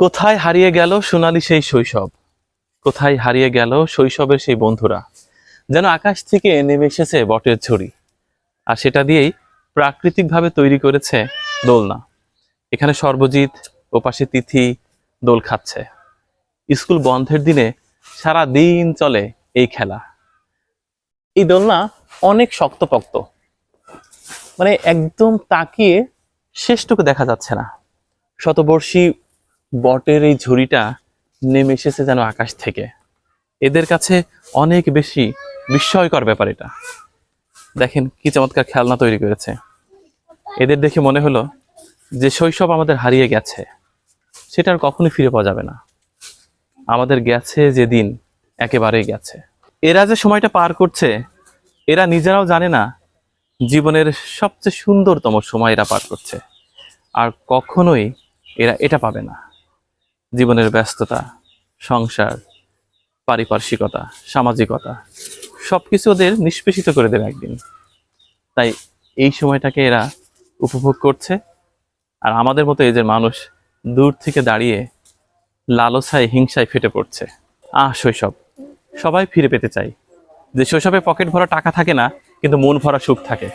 কোথায় হারিয়ে গেল সোনালি সেই শৈশব? কোথায় হারিয়ে গেল শৈশবের সেই বন্ধুরা? যেন আকাশ থেকে নেমে এসেছে বটের ঝুড়ি আর সেটা দিয়েই প্রাকৃতিকভাবে তৈরি করেছে দোলনা। এখানে সর্বজিৎ ও পাশে তিথি দোল খাচ্ছে। স্কুল বন্ধের দিনে সারা দিন চলে এই খেলা। এই দোলনা অনেক শক্তপোক্ত। মানে একদম তাকিয়ে শেষটুকু দেখা যাচ্ছে না। শতবর্ষী বটের এই ঝুড়িটা নেমে এসেছে যেন আকাশ থেকে। এদের কাছে অনেক বেশি বিস্ময়কর ব্যাপার এটা। দেখেন কি চমৎকার খেলনা তৈরি করেছে। এদের দেখে মনে হলো যে শৈশব আমাদের হারিয়ে গেছে। সেটা আর কখনোই ফিরে পাওয়া যাবে না। আমাদের গেছে যেদিন একেবারেই গেছে। এরা যে সময়টা পার করছে, এরা নিজেরাও জানে না জীবনের সবচেয়ে সুন্দরতম সময় এরা পার করছে। আর কখনোই এরা এটা পাবে না। জীবনের ব্যস্ততা, সংসার, পারিপার্শ্বিকতা, সামাজিকতা সব কিছু ওদের নিষ্পেষিত করে দেবে একদিন। তাই এই সময়টাকে এরা উপভোগ করছে। আর আমাদের মতো এই যে মানুষ দূর থেকে দাঁড়িয়ে লালসায়, হিংসায় ফেটে পড়ছে। আহ, শৈশব। সবাই ফিরে পেতে চাই। যে শৈশবে পকেট ভরা টাকা থাকে না, কিন্তু মন ভরা সুখ থাকে।